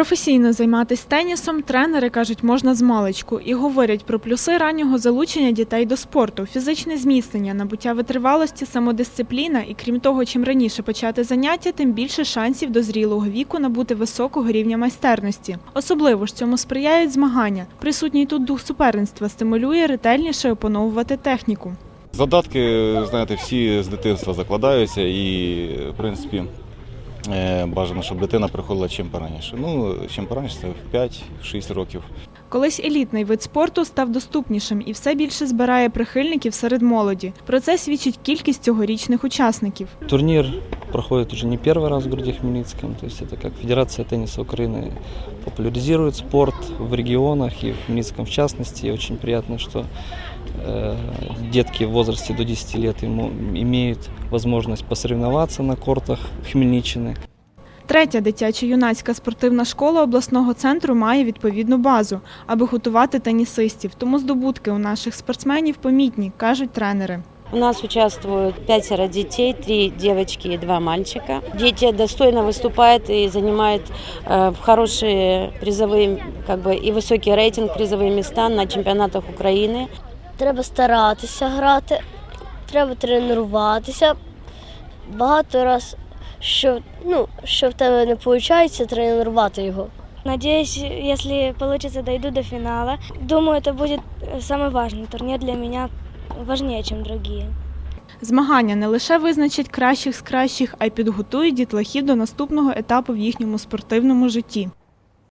Професійно займатися тенісом тренери кажуть, можна з маличку і говорять про плюси раннього залучення дітей до спорту, фізичне зміцнення, набуття витривалості, самодисципліна і крім того, чим раніше почати заняття, тим більше шансів до зрілого віку набути високого рівня майстерності. Особливо ж цьому сприяють змагання. Присутній тут дух суперництва стимулює ретельніше опановувати техніку. Задатки, знаєте, всі з дитинства закладаються і, в принципі, бажано, щоб дитина приходила чим пораніше. Ну, чим пораніше, це в 5-6 років. Колись елітний вид спорту став доступнішим і все більше збирає прихильників серед молоді. Про це свідчить кількість цьогорічних учасників. Турнир проходит уже не первый раз в городе Хмельницком. То есть это как Федерация тенниса Украины популяризирует спорт в регионах и в Хмельницком в частности. И очень приятно, что э, детки в возрасте до 10 лет ему, имеют возможность посоревноваться на кортах Хмельниччины. Третя дитячо-юнацька спортивна школа обласного центру має відповідну базу, аби готувати тенісистів. Тому здобутки у наших спортсменів помітні, кажуть тренери. У нас участвуют пятеро детей, три девочки и два мальчика. Дети достойно выступают и занимают э, хорошие призовые, как бы и высокий рейтинг призовые места на чемпионатах Украины. Треба старатися грати, треба тренуватися. Багато раз, що, ну, що в тебе не виходить, тренувати його. Надеюсь, если получится, дойду до финала. Думаю, это будет э, самый важный турнир для меня, важнее, чем другие. Змагання не лише визначать кращих з кращих, а й підготують дітлахів до наступного етапу в їхньому спортивному житті.